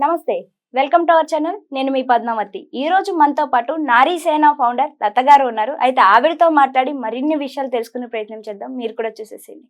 నమస్తే welcome to our channel. నేను మీ పద్మావతి. ఈ రోజు మనతో పాటు నారీ సేన ఫౌండర్ లత గారు ఉన్నారు. అయితే ఆవిడతో మాట్లాడి మరిన్ని విషయాలు తెలుసుకునే ప్రయత్నం చేద్దాం. మీరు కూడా చూసేసేయండి.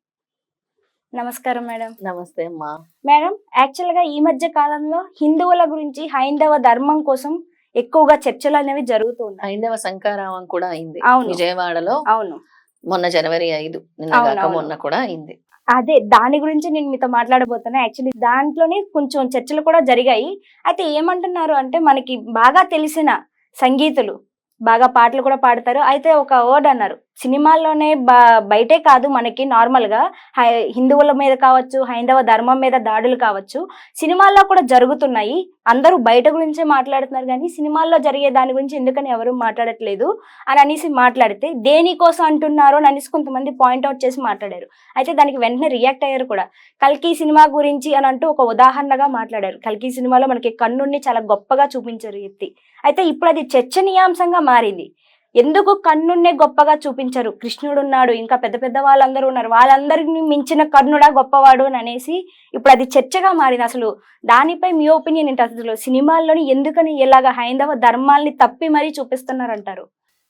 నమస్కారం మేడం. నమస్తే అమ్మా. మేడం యాక్చువల్గా ఈ మధ్య కాలంలో హిందువుల గురించి హైందవ ధర్మం కోసం ఎక్కువగా చర్చలు అనేవి జరుగుతూ ఉన్నాయి. హైందవ శంకారావం కూడా అయింది. అవును. విజయవాడలో అవును. మొన్న జనవరి ఐదు నిన్న. మొన్న కూడా అయింది. అదే దాని గురించి నేను మీతో మాట్లాడబోతున్నా. యాక్చువల్లీ దాంట్లోనే కొంచెం చర్చలు కూడా జరిగాయి. అయితే ఏమంటున్నారు అంటే మనకి బాగా తెలిసిన సంగీతులు బాగా పాటలు కూడా పాడతారు. అయితే ఒక వర్డ్ అన్నారు సినిమాల్లోనే బ- బయటే కాదు మనకి నార్మల్గా. హై- హిందువుల మీద కావచ్చు హైందవ ధర్మం మీద దాడులు కావచ్చు. సినిమాల్లో కూడా జరుగుతున్నాయి. అందరూ బయట గురించే మాట్లాడుతున్నారు కానీ సినిమాల్లో జరిగే దాని గురించి ఎందుకని ఎవరు మాట్లాడట్లేదు అని అనేసి మాట్లాడితే దేనికోసం అంటున్నారో అని అనేసి కొంతమంది పాయింట్అవుట్ చేసి మాట్లాడారు. అయితే దానికి వెంటనే రియాక్ట్ అయ్యారు కూడా. కల్కి సినిమా గురించి అని అంటూ ఒక ఉదాహరణగా మాట్లాడారు. కల్కి సినిమాలో మనకి కన్నుడిని చాలా గొప్పగా చూపించారు ఎత్తి. అయితే ఇప్పుడు అది చర్చనీయాంశంగా మారింది. ఎందుకు కన్నున్నే గొప్పగా చూపించరు? కృష్ణుడు ఉన్నాడు ఇంకా పెద్ద పెద్ద వాళ్ళందరూ ఉన్నారు. వాళ్ళందరిని మించిన కర్ణుడా గొప్పవాడు అని అనేసి ఇప్పుడు అది చర్చగా మారింది. అసలు దానిపై మీ ఒపీనియన్ ఏంటి? అసలు సినిమాల్లోని ఎందుకని ఇలాగ హైందవ ధర్మాల్ని తప్పి మరీ చూపిస్తున్నారంటారు?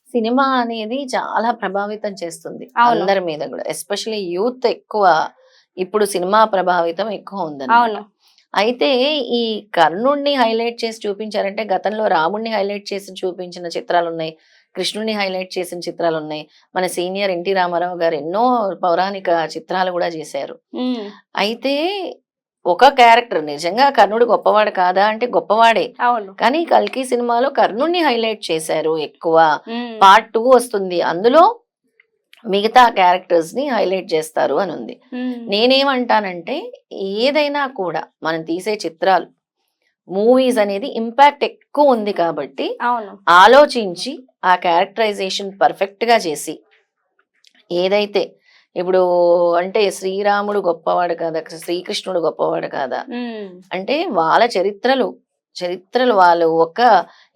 సినిమా అనేది చాలా ప్రభావితం చేస్తుంది. అందరి మీద కూడా. ఎస్పెషల్లీ యూత్ ఎక్కువ ఇప్పుడు సినిమా ప్రభావితం ఎక్కువ ఉందని అవును. అయితే ఈ కర్ణుడిని హైలైట్ చేసి చూపించారంటే గతంలో రాముడిని హైలైట్ చేసి చూపించిన చిత్రాలు ఉన్నాయి కృష్ణుడిని హైలైట్ చేసిన చిత్రాలు ఉన్నాయి. మన సీనియర్ ఎన్టీ రామారావు గారు ఎన్నో పౌరాణిక చిత్రాలు కూడా చేశారు. అయితే ఒక క్యారెక్టర్ నిజంగా కర్ణుడు గొప్పవాడు కాదా అంటే గొప్పవాడే. అవును. కానీ కల్కి సినిమాలో కర్ణుడిని హైలైట్ చేశారు ఎక్కువ. పార్ట్ టూ వస్తుంది. అందులో మిగతా క్యారెక్టర్స్ని హైలైట్ చేస్తారు అని ఉంది నేనేమంటానంటే ఏదైనా కూడా మనం తీసే చిత్రాలు మూవీస్ అనేది ఇంపాక్ట్ ఎక్కువ ఉంది కాబట్టి ఆలోచించి ఆ క్యారెక్టరైజేషన్ పర్ఫెక్ట్గా చేసి ఏదైతే ఇప్పుడు అంటే శ్రీరాముడు గొప్పవాడు కాదా శ్రీకృష్ణుడు గొప్పవాడు కాదా అంటే వాళ్ళ చరిత్రలు చరిత్రలు వాళ్ళు ఒక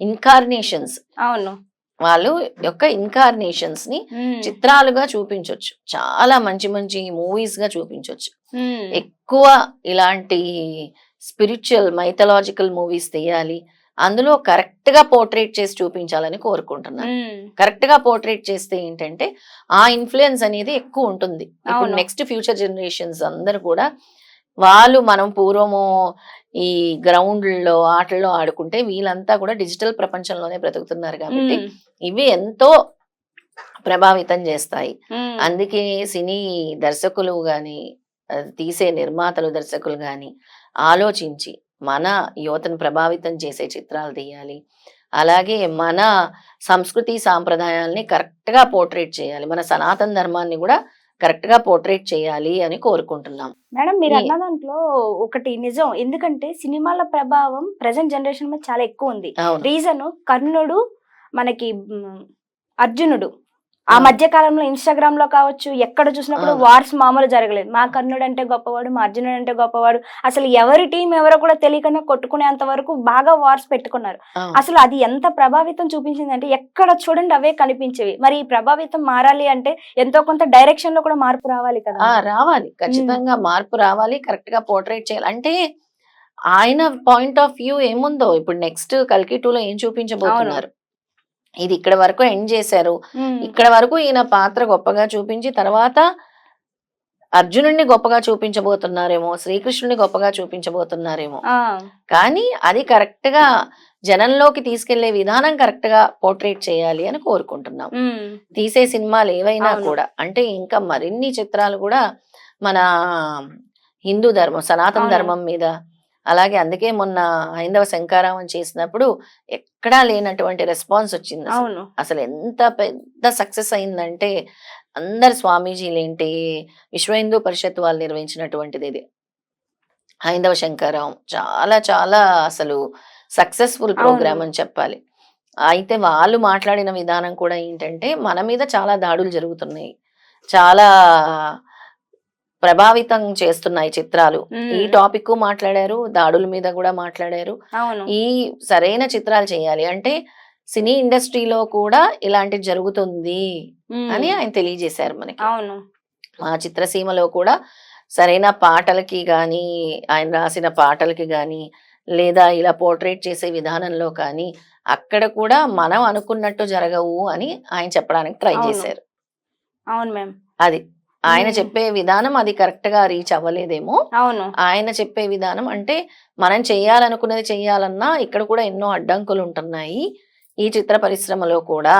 ఇన్కార్నేషన్స్ అవును. వాళ్ళు యొక్క ఇన్కార్నేషన్స్ని చిత్రాలుగా చూపించవచ్చు చాలా మంచి మంచి మూవీస్గా చూపించవచ్చు ఎక్కువ ఇలాంటి స్పిరిచువల్ మైథలాజికల్ మూవీస్ తీయాలి. అందులో కరెక్ట్గా పోర్ట్రేట్ చేసి చూపించాలని కోరుకుంటున్నాను. కరెక్ట్గా పోర్ట్రేట్ చేస్తే ఏంటంటే ఆ ఇన్ఫ్లుయెన్స్ అనేది ఎక్కువ ఉంటుంది. ఇప్పుడు. నెక్స్ట్ ఫ్యూచర్ జనరేషన్స్ అందరు కూడా వాళ్ళు మనం పూర్వము ఈ గ్రౌండ్లో ఆటల్లో ఆడుకుంటే వీళ్ళంతా కూడా డిజిటల్ ప్రపంచంలోనే బ్రతుకుతున్నారు కాబట్టి ఇవి ఎంతో ప్రభావితం చేస్తాయి. అందుకే సినీ దర్శకులు గాని ఆ, తీసే నిర్మాతలు దర్శకులు గాని ఆలోచించి మన యువతను ప్రభావితం చేసే చిత్రాలు తీయాలి. అలాగే మన సంస్కృతి సాంప్రదాయాల్ని కరెక్ట్గా పోర్ట్రేట్ చేయాలి. మన సనాతన ధర్మాన్ని కూడా కరెక్ట్గా పోర్ట్రేట్ చేయాలి అని కోరుకుంటున్నాం. మేడం మీరు అన్న దాంట్లో ఒకటి నిజం. ఎందుకంటే సినిమాల ప్రభావం ప్రజెంట్ జనరేషన్ మీద చాలా ఎక్కువ ఉంది. రీజన్ కర్ణుడు మనకి అర్జునుడు. ఆ. మధ్య కాలంలో ఇన్స్టాగ్రామ్లో కావచ్చు ఎక్కడ చూసినప్పుడు. వార్స్ మామూలు జరగలేదు. మా కర్ణుడు అంటే గొప్పవాడు మా అర్జునుడు అంటే గొప్పవాడు. అసలు ఎవరి టీం ఎవరో కూడా తెలియకుండా కొట్టుకునేంత వరకు బాగా వార్స్ పెట్టుకున్నారు. అసలు అది ఎంత ప్రభావితం చూపించిందంటే ఎక్కడ చూడండి అవే కనిపించేవి. మరి ఈ ప్రభావితం మారాలి అంటే ఎంతో కొంత డైరెక్షన్లో కూడా మార్పు రావాలి కదా. రావాలి. ఖచ్చితంగా మార్పు రావాలి. కరెక్ట్గా పోర్ట్రేట్ చేయాలి. అంటే ఆయన పాయింట్ ఆఫ్ వ్యూ ఏముందో? ఇప్పుడు నెక్స్ట్ కల్కి టూలో ఏం చూపించబోతున్నారు? ఇది ఇక్కడ వరకు ఎండ్ చేశారు. ఇక్కడ వరకు ఈయన పాత్ర గొప్పగా చూపించి తర్వాత అర్జునుడిని గొప్పగా చూపించబోతున్నారేమో శ్రీకృష్ణుని గొప్పగా చూపించబోతున్నారేమో. కానీ అది కరెక్ట్గా జనంలోకి తీసుకెళ్ళే విధానం కరెక్ట్గా పోర్ట్రేట్ చేయాలి అని కోరుకుంటున్నాం. తీసే సినిమాలు ఏవైనా. కూడా అంటే ఇంకా మరిన్ని చిత్రాలు కూడా మన హిందూ ధర్మం సనాతన. ధర్మం మీద అలాగే అందుకే మొన్న హైందవ శంకారావం చేసినప్పుడు ఎక్కడా లేనటువంటి రెస్పాన్స్ వచ్చింది అసలు. అవును. అసలు ఎంత పెద్ద సక్సెస్ అయిందంటే అందరు స్వామీజీలు ఏంటి విశ్వ హిందూ పరిషత్ వాళ్ళు నిర్వహించినటువంటిది ఇది. హైందవ శంకరావం చాలా చాలా అసలు సక్సెస్ఫుల్ ప్రోగ్రామ్ అని చెప్పాలి. అయితే వాళ్ళు మాట్లాడిన విధానం కూడా ఏంటంటే మన మీద చాలా దాడులు జరుగుతున్నాయి. చాలా ప్రభావితం చేస్తున్నాయి చిత్రాలు. ఈ టాపిక్ మాట్లాడారు దాడుల మీద కూడా మాట్లాడారు. ఈ సరైన చిత్రాలు చేయాలి. అంటే సినీ ఇండస్ట్రీలో కూడా ఇలాంటివి జరుగుతుంది అని ఆయన తెలియజేశారు మనకి. అవును. మా చిత్రసీమలో కూడా సరైన పాటలకి గాని ఆయన రాసిన పాటలకి గాని లేదా ఇలా పోర్ట్రేట్ చేసే విధానంలో కానీ అక్కడ కూడా మనం అనుకున్నట్టు జరగవు అని ఆయన చెప్పడానికి ట్రై. చేశారు. అవును మ్యామ్. అది. ఆయన. చెప్పే విధానం అది కరెక్ట్గా రీచ్ అవ్వలేదేమో. అవును. ఆయన చెప్పే విధానం అంటే మనం చెయ్యాలనుకున్నది చెయ్యాలన్నా ఇక్కడ కూడా ఎన్నో అడ్డంకులు ఉంటున్నాయి. ఈ చిత్ర పరిశ్రమలో కూడా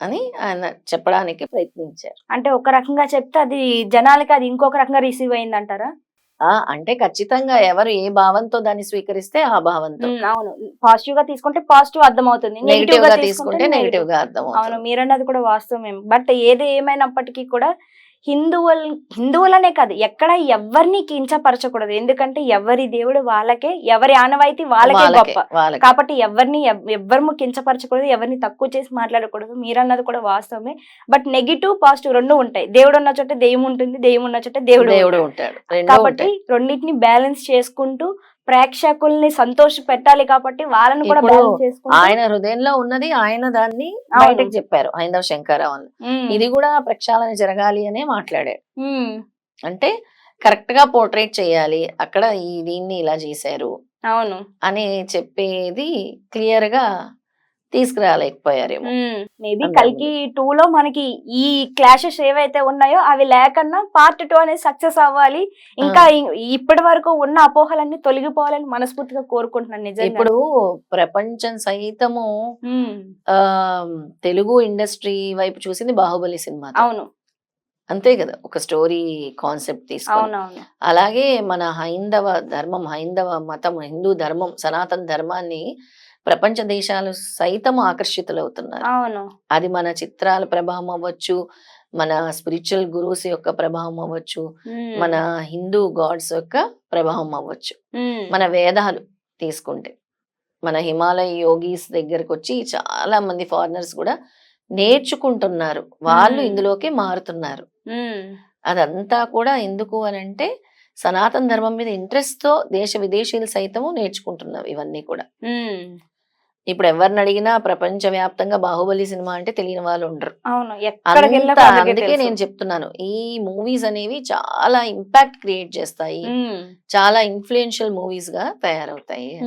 అని ఆయన చెప్పడానికి ప్రయత్నించారు. అంటే ఒక రకంగా చెప్తే అది జనాలకి అది ఇంకొక రకంగా రిసీవ్ అయింది అంటారా అంటే ఖచ్చితంగా ఎవరు ఏ భావంతో దాన్ని స్వీకరిస్తే ఆ భావంతో. అవును. పాజిటివ్గా తీసుకుంటే పాజిటివ్ అర్థం అవుతుంది నెగిటివ్గా తీసుకుంటే నెగిటివ్గా అర్థం అవును మీరన్నది కూడా వాస్తవమే. బట్ ఏది ఏమైనప్పటికీ కూడా హిందువుల హిందువులనే కాదు ఎక్కడ ఎవరిని కించపరచకూడదు. ఎందుకంటే ఎవరి దేవుడు వాళ్ళకే ఎవరి ఆనవాయితీ వాళ్ళకే గొప్ప. కాబట్టి ఎవరిని ఎవ్- ఎవ్వరు కించపరచకూడదు ఎవరిని తక్కువ చేసి మాట్లాడకూడదు. మీరన్నది కూడా వాస్తవమే. బట్ నెగిటివ్ పాజిటివ్ రెండు ఉంటాయి. దేవుడు ఉన్న చోట దెయ్యం ఉంటుంది. దెయ్యం ఉన్న చోట దేవుడు దేవుడు ఉంటాడు. కాబట్టి రెండింటిని బ్యాలెన్స్ చేసుకుంటూ ప్రేక్షకుల్ని సంతోష పెట్టాలి కాబట్టి వాళ్ళని కూడా ఆయన హృదయంలో ఉన్నది ఆయన దాన్ని. బయటకు చెప్పారు హైందవ. ఉమ్, ఇది కూడా ప్రక్షాళన జరగాలి అనే మాట్లాడాడు ఉమ్, అంటే కరెక్ట్గా పోర్ట్రేట్ చేయాలి అక్కడ ఈ దీన్ని ఇలా చేశారు అవును అని చెప్పేది క్లియర్గా తీసుకురాలేకపోయారేమో. మేబీ కల్కి టూ లో మనకి ఈ క్లాషెస్ ఏవైతే ఉన్నాయో అవి లేకన్నా పార్ట్ టూ అనేది సక్సెస్ అవ్వాలి. ఇంకా ఇప్పటి వరకు ఉన్న అపోహలన్నీ తొలగిపోవాలని మనస్ఫూర్తిగా కోరుకుంటున్నాను నిజంగా. ఇప్పుడు ప్రపంచం సైతము ఆ తెలుగు ఇండస్ట్రీ వైపు చూసింది బాహుబలి సినిమా. అవును. అంతే కదా ఒక స్టోరీ కాన్సెప్ట్ తీసుకొని. అలాగే మన హైందవ ధర్మం హైందవ మతం హిందూ ధర్మం సనాతన ధర్మాన్ని ప్రపంచ దేశాలు సైతం ఆకర్షితులవుతున్నారు. అవును. అది మన చిత్రాల ప్రభావం అవ్వచ్చు మన స్పిరిచువల్ గురువుస్ యొక్క ప్రభావం అవ్వచ్చు మన హిందూ గాడ్స్ యొక్క ప్రభావం అవ్వచ్చు. మన వేదాలు తీసుకుంటే మన హిమాలయ యోగీస్ దగ్గరకు వచ్చి చాలా మంది ఫారినర్స్ కూడా నేర్చుకుంటున్నారు. వాళ్ళు. ఇందులోకి మారుతున్నారు. అదంతా కూడా ఎందుకు అని అంటే సనాతన ధర్మం మీద ఇంట్రెస్ట్తో దేశ విదేశీయులు సైతము నేర్చుకుంటున్నారు ఇవన్నీ కూడా. ఇప్పుడు ఎవరిని అడిగినా ప్రపంచ వ్యాప్తంగా బాహుబలి సినిమా అంటే తెలియని వాళ్ళు ఉండరు. అవును అందుకే. నేను చెప్తున్నాను. ఈ మూవీస్ అనేవి చాలా ఇంపాక్ట్ క్రియేట్ చేస్తాయి. చాలా ఇన్ఫ్లుయెన్షియల్ మూవీస్గా తయారవుతాయి.